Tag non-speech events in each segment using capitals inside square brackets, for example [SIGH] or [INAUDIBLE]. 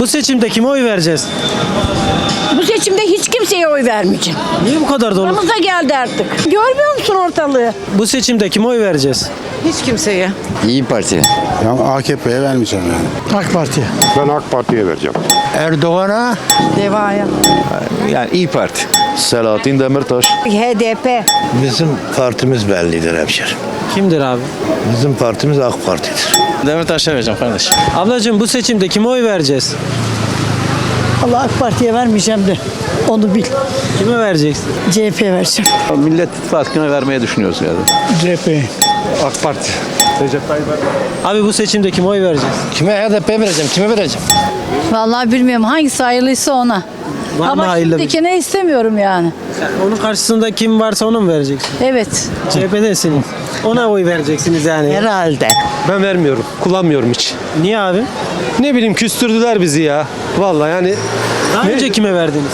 Bu seçimde kime oy vereceğiz? Bu seçimde hiç kimseye oy vermeyeceğim. Niye bu kadar dolu? Aramıza geldi artık. Görmüyor musun ortalığı? Bu seçimde kime oy vereceğiz? Hiç kimseye. İyi Parti. Ya AKP'ye vermeyeceğim yani. AK Parti. Ben AK Parti'ye vereceğim. Erdoğan'a Devaya. Yani İyi Parti. Selahattin Demirtaş. HDP. Bizim partimiz bellidir hemşerim. Kimdir abi? Bizim partimiz AK Parti'dir. Demirtaş'a vereceğim kardeşim. Ablacığım bu seçimde kime oy vereceğiz? Allah AK Parti'ye vermeyeceğim de onu bil. Kime vereceksin? CHP vereceğim. Millet İttifakı'na vermeye düşünüyoruz yani. CHP. AK Parti. Recep Tayyip Erdoğan. Abi bu seçimde kime oy vereceğiz? Kime HDP vereceğim? Kime vereceğim? Vallahi bilmiyorum hangisi hayırlıysa ona. Var Ama hayırlı şimdikine istemiyorum yani. Onun karşısında kim varsa onu mu vereceksin? Evet. CHP'desiniz. Ona oy vereceksiniz yani. Herhalde. Ben vermiyorum. Kullanmıyorum hiç. Niye abi? Ne bileyim küstürdüler bizi ya. Vallahi yani Daha önce kime verdiniz?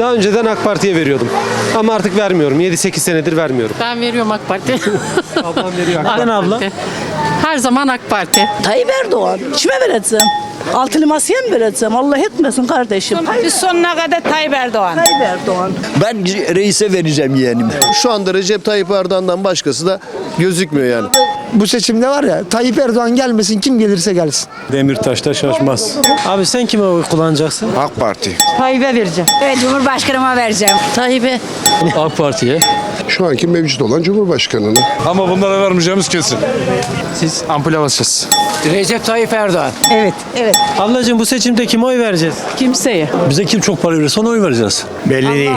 daha önceden AK Parti'ye veriyordum. Ama artık vermiyorum. 7-8 senedir vermiyorum. Ben veriyorum AK Parti. [LAUGHS] Ablam veriyor. Neden abla? Her zaman AK Parti. Tayyip Erdoğan. Kime vereceğim? Altılı masaya mı vereceğim? Allah etmesin kardeşim. Biz sonuna kadar Tayyip Erdoğan. Tayyip Erdoğan. Ben reise vereceğim yeğenime. Şu anda Recep Tayyip Erdoğan'dan başkası da gözükmüyor yani. Bu seçimde var ya Tayyip Erdoğan gelmesin kim gelirse gelsin. Demirtaş'ta şaşmaz. Abi sen kime oy kullanacaksın? AK Parti. Tayyip'e vereceğim. Evet Cumhurbaşkanıma vereceğim. Tayyip'e. [LAUGHS] AK Parti'ye. Şu anki mevcut olan Cumhurbaşkanı'na. Ama bunlara vermeyeceğimiz kesin. Siz ampule basacağız. Recep Tayyip Erdoğan. Evet. Evet. Ablacığım bu seçimde kime oy vereceğiz? Kimseye. Bize kim çok para verirse ona oy vereceğiz. Belli değil.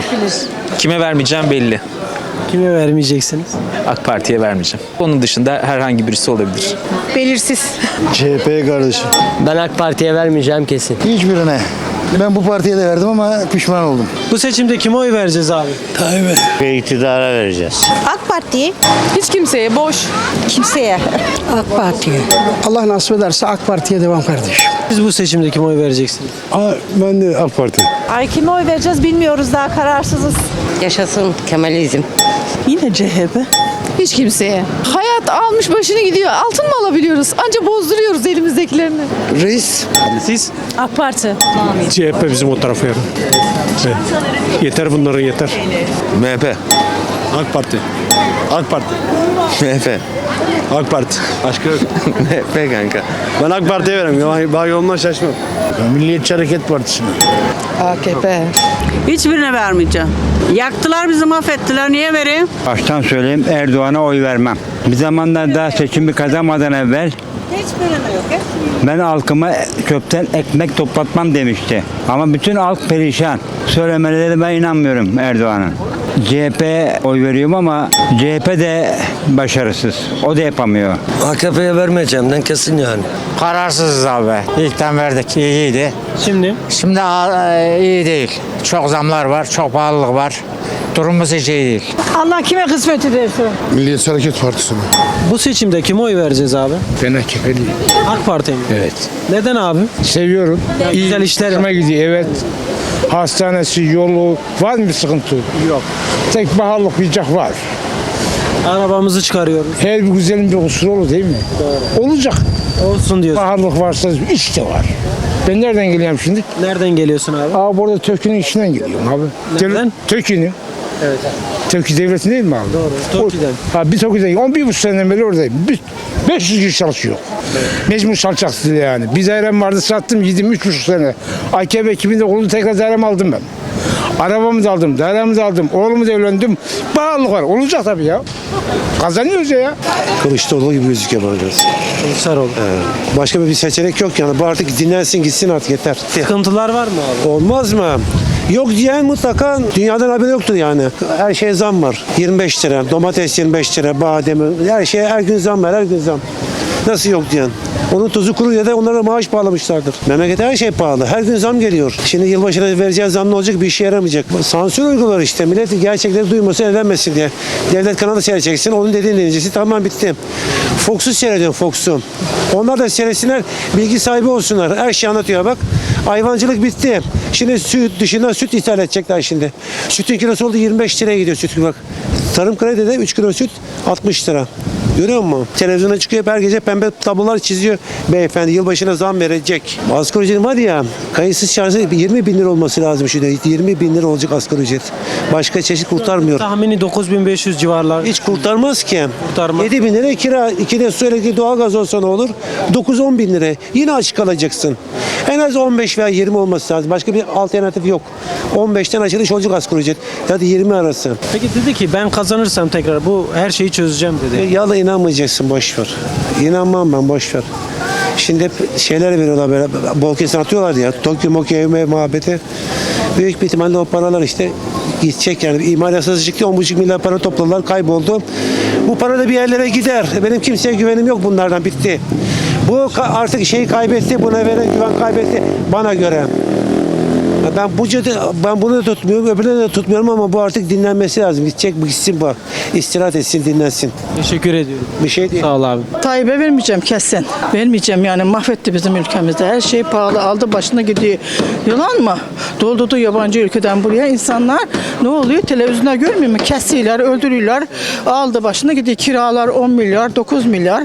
Kime vermeyeceğim belli. Kime vermeyeceksiniz? AK Parti'ye vermeyeceğim. Onun dışında herhangi birisi olabilir. Belirsiz. CHP kardeşim. Ben AK Parti'ye vermeyeceğim kesin. Hiçbirine. Ben bu partiye de verdim ama pişman oldum. Bu seçimde kime oy vereceğiz abi? Ve iktidara vereceğiz. AK Parti. Hiç kimseye. Boş. Kimseye. AK Parti'ye. Allah nasip ederse AK Parti'ye devam kardeşim. Siz bu seçimde kime oy vereceksiniz? Ben de AK Parti. Ay kime oy vereceğiz bilmiyoruz daha kararsızız. Yaşasın Kemalizm. Yine CHP. Hiç kimseye. Hayat almış başını gidiyor. Altın mı alabiliyoruz? Anca bozduruyoruz elimizdekilerini. Reis. Siz? AK Parti. CHP bizim o tarafa yarın. Evet. Yeter bunların yeter. MHP. AK Parti. AK Parti. MHP. AK Parti. Başka yok. [LAUGHS] MHP kanka. Ben AK Parti'ye veririm. Bak yolundan şaşmam. Milliyetçi Hareket Partisi'ne. AKP. Hiçbirine vermeyeceğim. Yaktılar bizi mahvettiler. Niye vereyim? Baştan söyleyeyim Erdoğan'a oy vermem. Bir zamanlar daha seçimi kazanmadan evvel ben halkıma çöpten ekmek toplatmam demişti. Ama bütün halk perişan. Söylemeleri ben inanmıyorum Erdoğan'ın. CHP'ye oy veriyorum ama CHP de başarısız. O da yapamıyor. AKP'ye vermeyeceğimden kesin yani. Kararsızız abi. İlkten verdik. iyiydi. Şimdi Şimdi iyi değil. Çok zamlar var. Çok pahalılık var. Durumumuz hiç iyi değil. Allah kime kısmet ederse. Milliyetçi Hareket Partisi'ne. bu seçimde kime oy vereceğiz abi? Ben AKP'liyim. AK Parti'ye mi? Evet. Neden abi? Seviyorum. güzel işler gidiyor evet. Hastanesi, yolu var mı bir sıkıntı? Yok. Tek pahalılık bir cak var. Arabamızı çıkarıyoruz. Her bir güzelin bir kusuru olur değil mi? Olacak. Olsun diyorsun. Pahalılık varsa iş de var. Ben nereden geliyorum şimdi? Nereden geliyorsun abi? Abi burada Tökü'nün içinden geliyorum abi. Nereden? Tökü'nün. Evet. Tökü devleti değil mi abi? Doğru. Tökü'den. Ha bir Tökü'den. 11 buçuk seneden beri oradayım. Bir- 500 kişi çalışıyor. Mecbur çalışacaksın yani. Bir dairem vardı sattım yedim 3,5 sene. AKP 2009'da tekrar dairemi aldım ben. Arabamı da aldım, dairemi de aldım, oğlumu da evlendim. Pahalılık var. Olacak tabii ya. Kazanıyoruz ya. Kılıçdaroğlu gibi gözüküyor bana biraz. Kılıçdaroğlu. Başka bir seçenek yok yani. Bu artık dinlensin gitsin artık yeter. Sıkıntılar var mı abi? Olmaz mı? Yok diyen mutlaka dünyadan haberi yoktur yani. Her şeye zam var. 25 lira, domates 25 lira, badem, her şeye her gün zam var, her gün zam. Nasıl yok diyen? Onun tuzu kuru ya da onlara maaş bağlamışlardır. Memlekete her şey pahalı. Her gün zam geliyor. Şimdi yılbaşına vereceği zam ne olacak? Bir işe yaramayacak. Sansür uygular işte. Millet gerçekleri duymasın, evlenmesin diye. Devlet kanalı seyredeceksin. Onun dediğini dinleyeceksin. Tamam bitti. Fox'u seyrediyorum Fox'u. Onlar da seyretsinler. Bilgi sahibi olsunlar. Her şeyi anlatıyor bak. Hayvancılık bitti. Şimdi süt dışından süt ithal edecekler şimdi. Sütün kilosu oldu 25 liraya gidiyor süt bak. Tarım kredide 3 kilo süt 60 lira. Görüyor musun? Televizyona çıkıyor hep her gece pembe tablolar çiziyor. Beyefendi yılbaşına zam verecek. Asgari ücret var ya kayıtsız şarjı 20 bin lira olması lazım şimdi. 20 bin lira olacak asgari ücret. Başka çeşit kurtarmıyor. Tahmini 9500 civarlar. Hiç kurtarmaz ki. Kurtarmaz. 7 bin lira kira, iki de sürekli doğalgaz olsa ne olur? 9-10 bin lira. Yine açık kalacaksın. En az 15 veya 20 olması lazım. Başka bir alternatif yok. 15'ten açılış olacak asgari ücret. Hadi 20 arası. Peki dedi ki ben kazanırsam tekrar bu her şeyi çözeceğim dedi. Ya da inanmayacaksın boş ver. İnanmam ben boş ver. Şimdi hep şeyler veriyorlar böyle bol kesin atıyorlar ya. Tokyo Mokyo evme muhabbeti. Büyük bir ihtimalle o paralar işte gidecek yani. İmal yasası çıktı 10,5 milyar para topladılar kayboldu. Bu para da bir yerlere gider. Benim kimseye güvenim yok bunlardan bitti. Bu artık şeyi kaybetti, buna veren güven kaybetti bana göre. Ben bu cadı- ben bunu da tutmuyorum, öbürünü de tutmuyorum ama bu artık dinlenmesi lazım. Gidecek bu gitsin bu. İstirahat etsin, dinlensin. Teşekkür ediyorum. Bir şey değil. Sağ ol abi. Tayyip'e vermeyeceğim kesin. Vermeyeceğim yani mahvetti bizim ülkemizde. Her şey pahalı aldı başına gidiyor. Yalan mı? Doldurdu yabancı ülkeden buraya. insanlar ne oluyor? Televizyonda görmüyor mu? Kesiyorlar, öldürüyorlar. Aldı başına gidiyor. Kiralar 10 milyar, 9 milyar.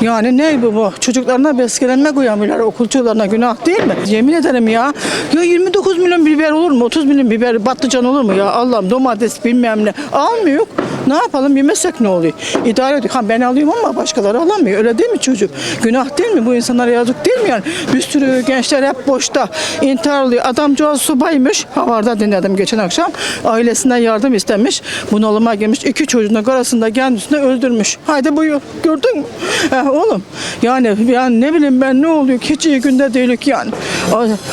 Yani ne bu bu? Çocuklarına beslenme koyamıyorlar. Okulcularına günah değil mi? Yemin ederim ya. Ya 29 milyon biber olur mu? 30 milyon biber patlıcan olur mu ya? Allah'ım domates bilmem ne. Almıyor. Ne yapalım yemezsek ne oluyor? İdare ediyor. Ha ben alıyorum ama başkaları alamıyor. Öyle değil mi çocuk? Günah değil mi? Bu insanlara yazık değil mi yani? Bir sürü gençler hep boşta intihar oluyor. Adamcağız subaymış. Havarda dinledim geçen akşam. Ailesinden yardım istemiş. Bunalıma girmiş. İki çocuğunu arasında kendisini öldürmüş. Haydi buyur. Gördün mü? Eh, oğlum yani, yani ne bileyim ben ne oluyor? Hiç iyi günde değilik yani.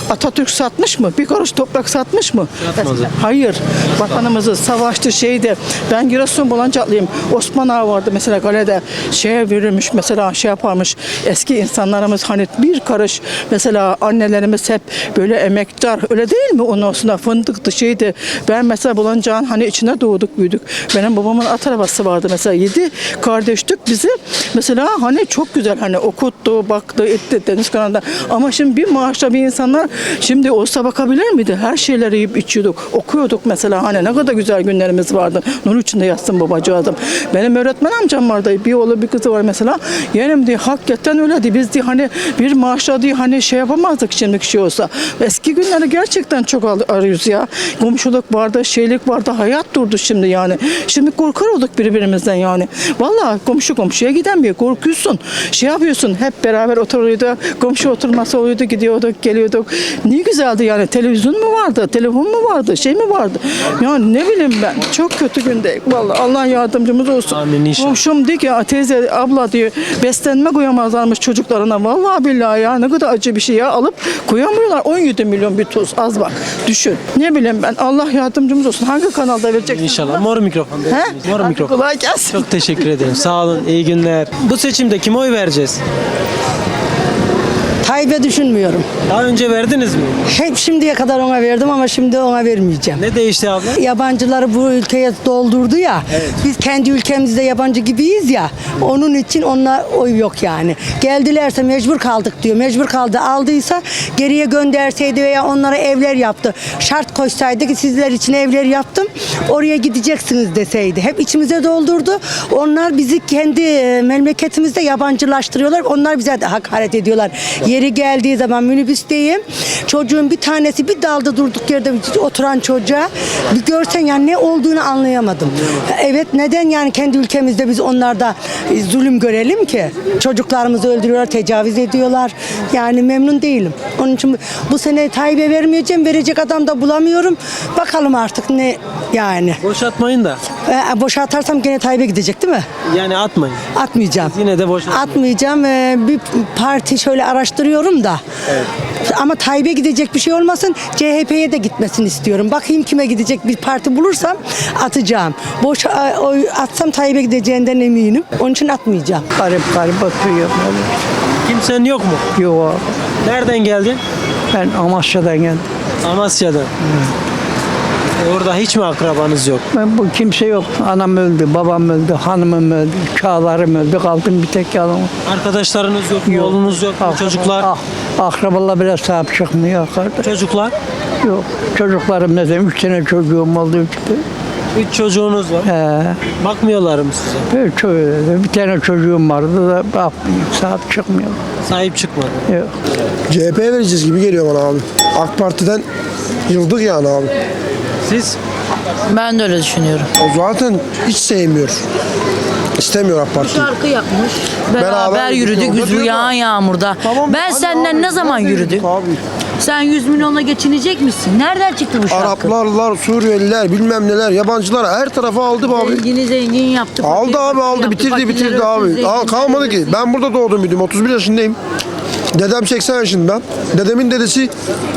Atatürk satmış mı? Bir karış toprak satmış mı? Satmadı. Hayır. Vatanımızı savaştı şeydi. Ben Giresun Bolancaklıyım. Osman Ağa vardı mesela kalede. Şeye verilmiş mesela şey yaparmış. Eski insanlarımız hani bir karış mesela annelerimiz hep böyle emektar. Öyle değil mi? Ondan sonra fındıktı şeydi. Ben mesela Bulancak'ın hani içine doğduk büyüdük. Benim babamın at arabası vardı mesela. Yedi kardeştik bizi. Mesela hani çok güzel hani okuttu, baktı, etti deniz kanalında. Ama şimdi bir maaşla bir insanlar şimdi olsa bakabilir miydi? Her şeyleri yiyip içiyorduk. Okuyorduk mesela hani ne kadar güzel günlerimiz vardı. Nur içinde yatsın babacığım. Benim öğretmen amcam vardı. Bir oğlu bir kızı var mesela. Yeğenim diye hakikaten öyle diye. Biz diye hani bir maaşla diye hani şey yapamazdık şimdiki şey olsa. Eski günleri gerçekten çok ar- arıyoruz ya. Komşuluk vardı, şeylik vardı. Hayat durdu şimdi yani. Şimdi korkar olduk birbirimizden yani. Vallahi komşu komşuya gidemiyor. Korkuyorsun. Şey yapıyorsun. Hep beraber oturuyordu. Komşu oturması oluyordu. Gidiyorduk, geliyorduk. Ne güzeldi yani. Televizyon mu vardı? Telefon mu vardı? Şey mi vardı? Yani ne bileyim ben. Çok kötü günde. Vallahi Allah yardımcımız olsun. Amin inşallah. Komşum diyor ki "Aa, teyze abla diyor beslenme koyamazlarmış çocuklarına. Vallahi billahi ya ne kadar acı bir şey ya alıp koyamıyorlar. 17 milyon bir tuz az bak. Düşün. Ne bileyim ben Allah yardımcımız olsun. Hangi kanalda vereceksin? İnşallah. Mor mikrofon. He? Mor mikrofon. Kolay gelsin. Çok teşekkür ederim. Sağ olun. İyi günler. Bu seçimde kime oy vereceğiz? Tayyip'e düşünmüyorum. Daha önce verdiniz mi? Hep şimdiye kadar ona verdim ama şimdi ona vermeyeceğim. Ne değişti abla? Yabancıları bu ülkeye doldurdu ya. Biz kendi ülkemizde yabancı gibiyiz ya. Onun için onlar oy yok yani. Geldilerse mecbur kaldık diyor. Mecbur kaldı. Aldıysa geriye gönderseydi veya onlara evler yaptı. Şart koşsaydı ki sizler için evler yaptım. Oraya gideceksiniz deseydi. Hep içimize doldurdu. Onlar bizi kendi e, memleketimizde yabancılaştırıyorlar. Onlar bize de hakaret ediyorlar. Yeri geldiği zaman minibüsteyim. Çocuğun bir tanesi bir dalda durduk yerde oturan çocuğa bir görsen yani ne olduğunu anlayamadım. Evet neden yani kendi ülkemizde biz onlarda e, zulüm görelim ki? Çocuklarımızı öldürüyorlar, tecavüz ediyorlar. Yani memnun değilim. Onun için bu- sene Tayyip'e vermeyeceğim. Verecek adam da bulamıyorum. Bakalım artık ne yani. Boşatmayın da. E, boşa atarsam gene Tayyip'e gidecek değil mi? Yani atmayın. Atmayacağım. Yine de boşatmayın. Atmayacağım. Ee, bir parti şöyle araştırıyorum da. Ama Tayyip'e gidecek bir şey olmasın. CHP'ye de gitmesini istiyorum. Bakayım kime gidecek bir parti bulursam atacağım. Boş oy atsam Tayyip'e gideceğinden eminim. Onun için atmayacağım. Garip garip bakıyor. Kimsenin yok mu? Yok. Nereden geldin? Ben Amasya'dan geldim. Amasya'dan. E, Orada hiç mi akrabanız yok? Ben bu kimse yok. Anam öldü, babam öldü, hanımım öldü, çağlarım öldü. Kaldım bir tek yalan. Arkadaşlarınız yok mu? Oğlunuz yok mu? Çocuklar? Ah, akrabalar bile sahip çıkmıyor kardeş. Çocuklar? Yok. Çocuklarım ne diyeyim? Üç tane çocuğum oldu. Üç, Üç çocuğunuz var. Bakmıyorlar mı size? Bir tane çocuğum vardı da bakmıyor. Saat çıkmıyor. Sahip çıkmadı. CHP'ye vereceğiz gibi geliyor bana abi. AK Parti'den yıldık yani abi. Siz Ben de öyle düşünüyorum. O zaten hiç sevmiyor. İstemiyor AK Parti. Şarkı yapmış. Beraber Beraber yürüdük yürüdük. biz yağan yağmurda. Tamam, ben hadi senden abi, ne zaman hadi yürüdüm? Abi. Sen 100 milyonla geçinecek misin? Nereden çıktı bu şarkı? Araplarlar, Suriyeliler, bilmem neler, yabancılar her tarafa aldı abi. Zengini zengin yaptı. Aldı abi aldı yaptı, bitirdi bitirdi abi. Aa, kalmadı ki. Ben burada doğdum büyüdüm. 31 yaşındayım. Dedem 80 yaşında. Dedemin dedesi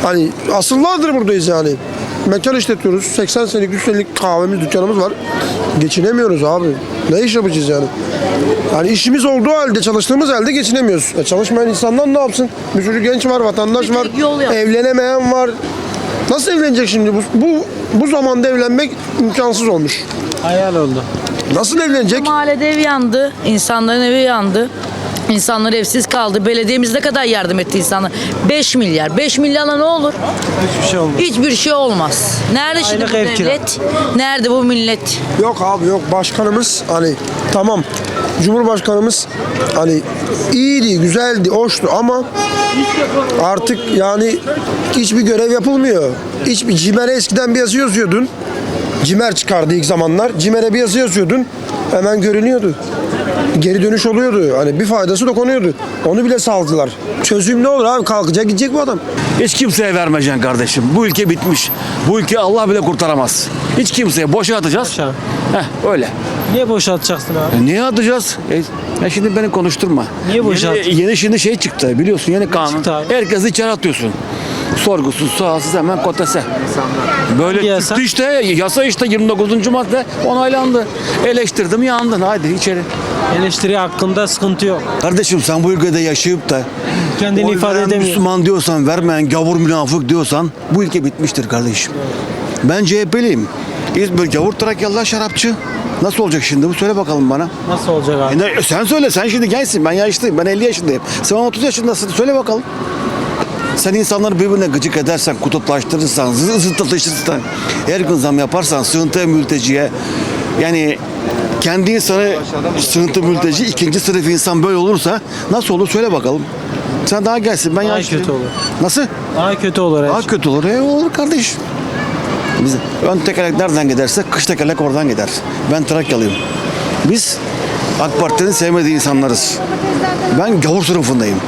hani asıllardır buradayız yani. Mekan işletiyoruz. 80 senelik 100 senelik kahvemiz, dükkanımız var. Geçinemiyoruz abi. Ne iş yapacağız yani? Yani işimiz olduğu halde, çalıştığımız halde geçinemiyoruz. E çalışmayan insanlar ne yapsın? Bir sürü genç var, vatandaş Bir var. tek yol yap. Evlenemeyen var. Nasıl evlenecek şimdi? Bu, bu, bu zamanda evlenmek imkansız olmuş. Hayal oldu. Nasıl evlenecek? Mahallede ev yandı. insanların evi yandı. İnsanlar evsiz kaldı. Belediyemiz ne kadar yardım etti insanlar? 5 milyar. 5 milyarla ne olur? Hiçbir şey olmadı. Hiçbir şey olmaz. Nerede şimdi Aylık bu ev kira. devlet? Nerede bu millet? Yok abi yok başkanımız hani tamam Cumhurbaşkanımız hani iyiydi, güzeldi, hoştu ama artık yani hiçbir görev yapılmıyor. Hiçbir Cimer'e eskiden bir yazı yazıyordun. Cimer çıkardı ilk zamanlar. Cimer'e bir yazı yazıyordun. Hemen görünüyordu. Geri dönüş oluyordu. Hani bir faydası dokunuyordu. Onu bile saldılar. Çözüm ne olur abi? Kalkacak gidecek bu adam. Hiç kimseye vermeyeceksin kardeşim. Bu ülke bitmiş. Bu ülke Allah bile kurtaramaz. Hiç kimseye boşa atacağız. Boşa. Heh, öyle. Niye boşaltacaksın abi? E niye atacağız? E, ya şimdi beni konuşturma. Niye boşa yeni, yeni şimdi şey çıktı biliyorsun yeni kanun. çıktı abi? Herkesi içeri atıyorsun. Sorgusuz, sualsiz hemen kotese. Böyle Hangi yasa? çıktı işte. Yasa işte 29. madde onaylandı. Eleştirdim yandın. Haydi içeri. Eleştiri hakkında sıkıntı yok. Kardeşim sen bu ülkede yaşayıp da Kendini oy ifade veren edemiyor. Müslüman diyorsan, vermeyen gavur münafık diyorsan bu ülke bitmiştir kardeşim. Ben CHP'liyim. İzmir gavur Trakyalılar şarapçı. Nasıl olacak şimdi bu? Söyle bakalım bana. Nasıl olacak abi? E ne- sen söyle sen şimdi gençsin ben yaşlıyım ben 50 yaşındayım. Sen 30 yaşındasın söyle bakalım. Sen insanları birbirine gıcık edersen, kutuplaştırırsan, zı- zıtlatışırsan, her gün zam yaparsan, sığıntıya, mülteciye, yani kendi insanı sığıntı mülteci, ikinci sınıf insan böyle olursa nasıl olur söyle bakalım. Sen daha gelsin ben Daha kötü olur. Nasıl? Daha kötü olur Daha kötü olur. E olur kardeş. Biz ön tekerlek nereden giderse kış tekerlek oradan gider. Ben Trakyalıyım. Biz AK Parti'nin sevmediği insanlarız. Ben gavur sınıfındayım.